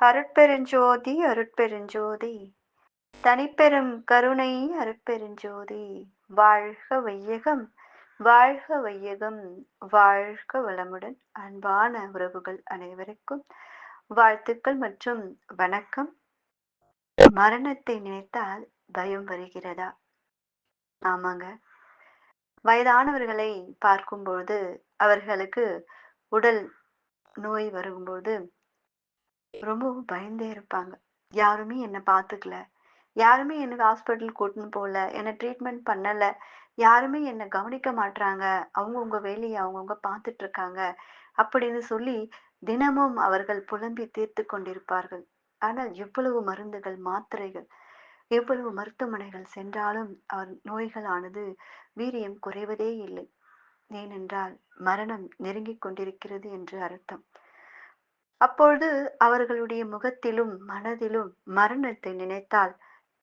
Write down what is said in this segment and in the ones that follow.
அருட்பெருஞ்சோதி அருட்பெருஞ்சோதி. தனிப்பெரும் கருணை அருட்பெருஞ்சோதி. வாழ்க வையகம் வாழ்க வையகம். வாழ்க வளமுடன் அன்பான உறவுகள் அனைவருக்கும் வாழ்த்துக்கள் மற்றும் வணக்கம். மரணத்தை நினைத்தால் பயம் வருகிறதா? ஆமாங்க. வயதானவர்களை பார்க்கும்போது அவர்களுக்கு உடல் நோய் வரும்போது ரொம்பவும் பயந்தே இருப்பாங்க. யாருமே என்னை பார்த்துக்கல யாருமே எனக்கு ஹாஸ்பிட்டல் கூட்டின்னு போகல என்னை ட்ரீட்மெண்ட் பண்ணல. யாருமே என்னை கவனிக்க மாட்றாங்க. அவங்கவுங்க வேலையை அவங்கவுங்க பார்த்துட்டு இருக்காங்க. அப்படின்னு சொல்லி தினமும் அவர்கள் புலம்பி தீர்த்து கொண்டிருப்பார்கள். ஆனால் எவ்வளவு மருந்துகள் மாத்திரைகள் எவ்வளவு மருத்துவமனைகள் சென்றாலும் அவர் நோய்களானது வீரியம் குறைவதே இல்லை. ஏனென்றால் மரணம் நெருங்கிக் கொண்டிருக்கிறது என்று அர்த்தம். அப்பொழுது அவர்களுடைய முகத்திலும் மனதிலும் மரணத்தை நினைத்தால்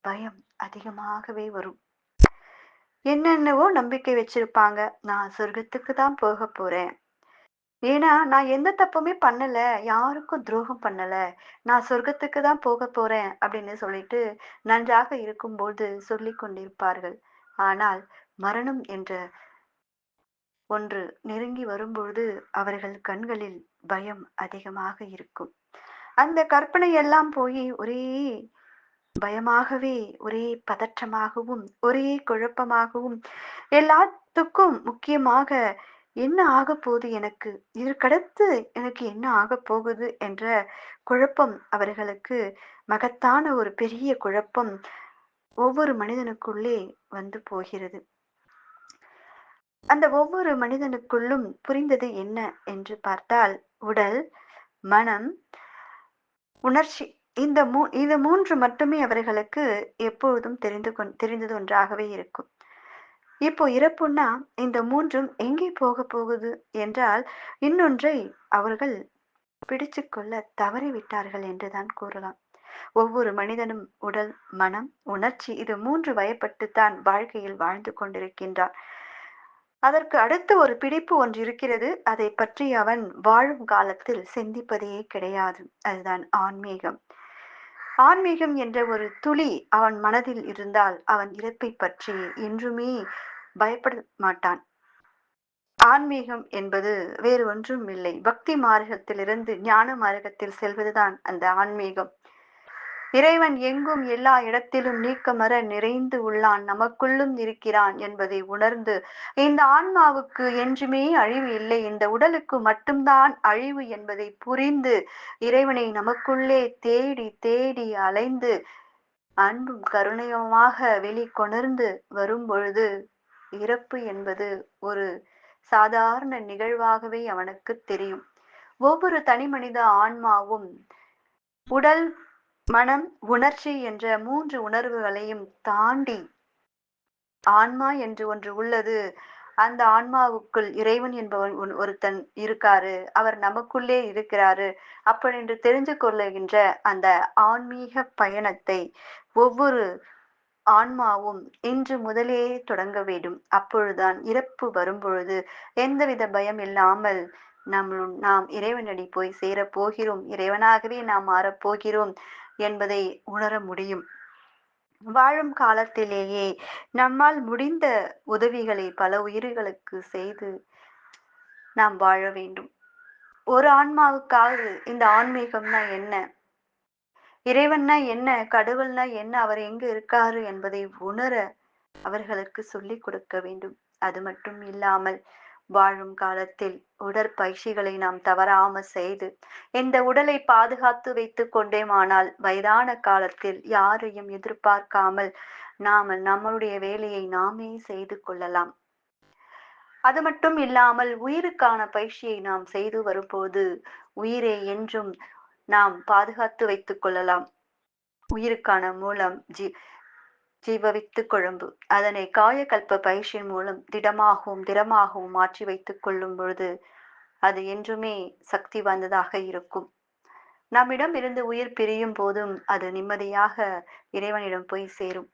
பயம் அதிகமாகவே வரும். என்னென்னவோ நம்பிக்கை வச்சிருப்பாங்க. நான் சொர்க்கத்துக்கு தான் போக போறேன். ஏன்னா நான் எந்த தப்புமே பண்ணல. யாருக்கும் துரோகம் பண்ணல. நான் சொர்க்கத்துக்கு தான் போக போறேன் அப்படின்னு சொல்லிட்டு நன்றாக இருக்கும்போது சொல்லி கொண்டிருப்பார்கள். ஆனால் மரணம் என்ற ஒன்று நெருங்கி வரும்பொழுது அவர்கள் கண்களில் பயம் அதிகமாக இருக்கும். அந்த கற்பனை எல்லாம் போய் ஒரே பயமாகவே ஒரே பதற்றமாகவும் ஒரே குழப்பமாகவும் எல்லாத்துக்கும் முக்கியமாக என்ன ஆக போகுது எனக்கு? இதற்கடுத்து எனக்கு என்ன ஆக போகுது என்ற குழப்பம் அவர்களுக்கு மகத்தான ஒரு பெரிய குழப்பம் ஒவ்வொரு மனிதனுக்குள்ளே வந்து போகிறது. அந்த ஒவ்வொரு மனிதனுக்குள்ளும் புரிந்தது என்ன என்று பார்த்தால் உடல் மனம் உணர்ச்சி. இந்த மூ இந்த மூன்று மட்டுமே அவர்களுக்கு எப்பொழுதும் தெரிந்து கொண் தெரிந்தது ஒன்றாகவே இருக்கும். இப்போ இறப்புன்னா இந்த மூன்றும் எங்கே போக போகுது என்றால் இன்னொன்றை அவர்கள் பிடிச்சு கொள்ள தவறிவிட்டார்கள் என்றுதான் கூறலாம். ஒவ்வொரு மனிதனும் உடல் மனம் உணர்ச்சி இது மூன்று வயப்பட்டுத்தான் வாழ்க்கையில் வாழ்ந்து கொண்டிருக்கின்றான் அதற்கு அடுத்து ஒரு பிடிப்பு ஒன்று இருக்கிறது. அதை பற்றி அவன் வாழும் காலத்தில் சிந்திப்பதே கிடையாது. அதுதான் ஆன்மீகம். ஆன்மீகம் என்ற ஒரு துளி அவன் மனதில் இருந்தால் அவன் இறப்பை பற்றி என்றுமே பயப்பட மாட்டான். ஆன்மீகம் என்பது வேறு ஒன்றும் இல்லை. பக்தி மார்க்கத்திலிருந்து ஞான மார்க்கத்தில் செல்வதுதான் அந்த ஆன்மீகம். இறைவன் எங்கும் எல்லா இடத்திலும் நீக்கமர நிறைந்து உள்ளான் நமக்குள்ளும் இருக்கிறான் என்பதை உணர்ந்து இந்த ஆன்மாவுக்கு என்றுமே அழிவு இல்லை இந்த உடலுக்கு மட்டும்தான் அழிவு என்பதை புரிந்து இறைவனை நமக்குள்ளே தேடி தேடி அலைந்து அன்பும் கருணையுமாக வெளிக்கொணர்ந்து வரும் பொழுது இறப்பு என்பது ஒரு சாதாரண நிகழ்வாகவே அவனுக்கு தெரியும். ஒவ்வொரு தனி மனித ஆன்மாவும் உடல் மனம் உணர்ச்சி என்ற மூன்று உணர்வுகளையும் தாண்டி ஆன்மா என்று ஒன்று உள்ளது. அந்த ஆன்மாவுக்குள் இறைவன் என்பவன் ஒருத்தன் இருக்காரு. அவர் நமக்குள்ளே இருக்கிறாரு. அப்படி என்று தெரிந்து கொள்ளுகின்ற அந்த ஆன்மீக பயணத்தை ஒவ்வொரு ஆன்மாவும் இன்று முதலே தொடங்க வேண்டும். அப்பொழுதுதான் இறப்பு வரும்பொழுது எந்தவித பயம் இல்லாமல் நம் நாம் இறைவனடி போய் சேரப் போகிறோம். இறைவனாகவே நாம் மாறப்போகிறோம் என்பதை உணர முடியும். வாழும் காலத்திலேயே நம்மால் முடிந்த உதவிகளை பல உயிர்களுக்கு செய்து நாம் வாழ வேண்டும். ஒரு ஆன்மாவுக்காவது இந்த ஆன்மீகம்னா என்ன? இறைவன்னா என்ன? கடவுள்னா என்ன? அவர் எங்க இருக்காரு என்பதை உணர அவர்களுக்கு சொல்லிக் கொடுக்க வேண்டும். அது மட்டும் இல்லாமல் வாழும் காலத்தில் உடற்பயிற்சிகளை நாம் தவறாம செய்து இந்த உடலை பாதுகாத்து வைத்துக் கொண்டேமானால் வயதான காலத்தில் யாரையும் எதிர்பார்க்காமல் நாம நம்மளுடைய வேலையை நாமே செய்து கொள்ளலாம். அது மட்டும் இல்லாமல் உயிருக்கான பயிற்சியை நாம் செய்து வரும்போது உயிரை என்றும் நாம் பாதுகாத்து வைத்துக் கொள்ளலாம். உயிருக்கான மூலம் ஜி ஜீவவித்து கொழும்பு. அதனை காயக்கல்ப பயிற்சியின் மூலம் திடமாகவும் திடமாகவும் மாற்றி வைத்துக் கொள்ளும் பொழுது அது என்றுமே சக்தி வாய்ந்ததாக இருக்கும். நம்மிடம் இருந்து உயிர் பிரியும் போதும் அது நிம்மதியாக இறைவனிடம் போய் சேரும்.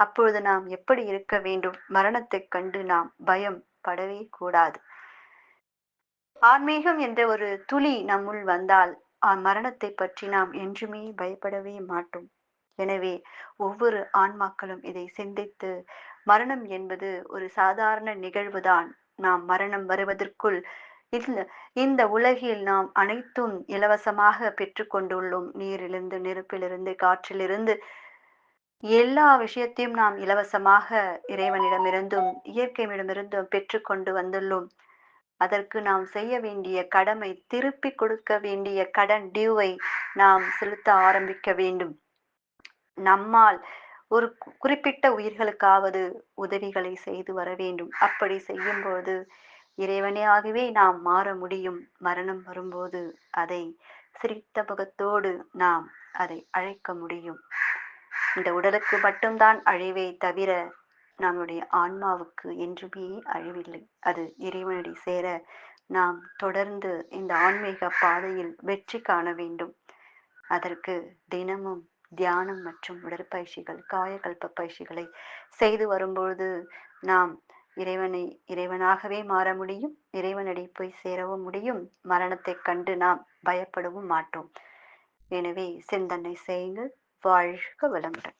அப்பொழுது நாம் எப்படி இருக்க வேண்டும்? மரணத்தைக் கண்டு நாம் பயம் படவே கூடாது. ஆன்மீகம் என்ற ஒரு துளி நம்முள் வந்தால் மரணத்தை பற்றி நாம் என்றுமே பயப்படவே மாட்டோம். எனவே ஒவ்வொரு ஆன்மாக்களும் இதை சிந்தித்து, மரணம் என்பது ஒரு சாதாரண நிகழ்வுதான். நாம் மரணம் வருவதற்குள் இந்த இந்த உலகில் நாம் அனைத்தும் இலவசமாக பெற்றுக்கொண்டுள்ளோம். நீரிலிருந்து, நெருப்பிலிருந்து, காற்றிலிருந்து எல்லா விஷயத்தையும் நாம் இலவசமாக இறைவனிடமிருந்தும், இயற்கையிடமிருந்தும் பெற்றுக்கொண்டு வந்துள்ளோம். அதற்கு நாம் செய்ய வேண்டிய கடமை, திருப்பிக் கொடுக்க வேண்டிய கடன் டியூவை நாம் செலுத்த ஆரம்பிக்க வேண்டும். நம்மால் ஒரு குறிப்பிட்ட உயிர்களுக்காவது உதவிகளை செய்து வர வேண்டும். அப்படி செய்யும்போது இறைவனே ஆகவே நாம் மாற முடியும். மரணம் வரும்போது அதை சிரித்த முகத்தோடு நாம் அதை அழைக்க முடியும். இந்த உடலுக்கு மட்டும்தான் அழிவை தவிர, நம்முடைய ஆன்மாவுக்கு என்றுமே அழிவில்லை. அது இறைவனடி சேர நாம் தொடர்ந்து இந்த ஆன்மீக பாதையில் வெற்றி காண வேண்டும். அதற்கு தினமும் தியானம் மற்றும் உடற்பயிற்சிகள், காயகல்ப பயிற்சிகளை செய்து வரும்பொழுது நாம் இறைவனை இறைவனாகவே மாற முடியும். இறைவனடி போய் சேரவும் முடியும். மரணத்தைக் கண்டு நாம் பயப்படவும் மாட்டோம். எனவே சிந்தனை செய்யுங்கள். வாழ்க வளமுடன்.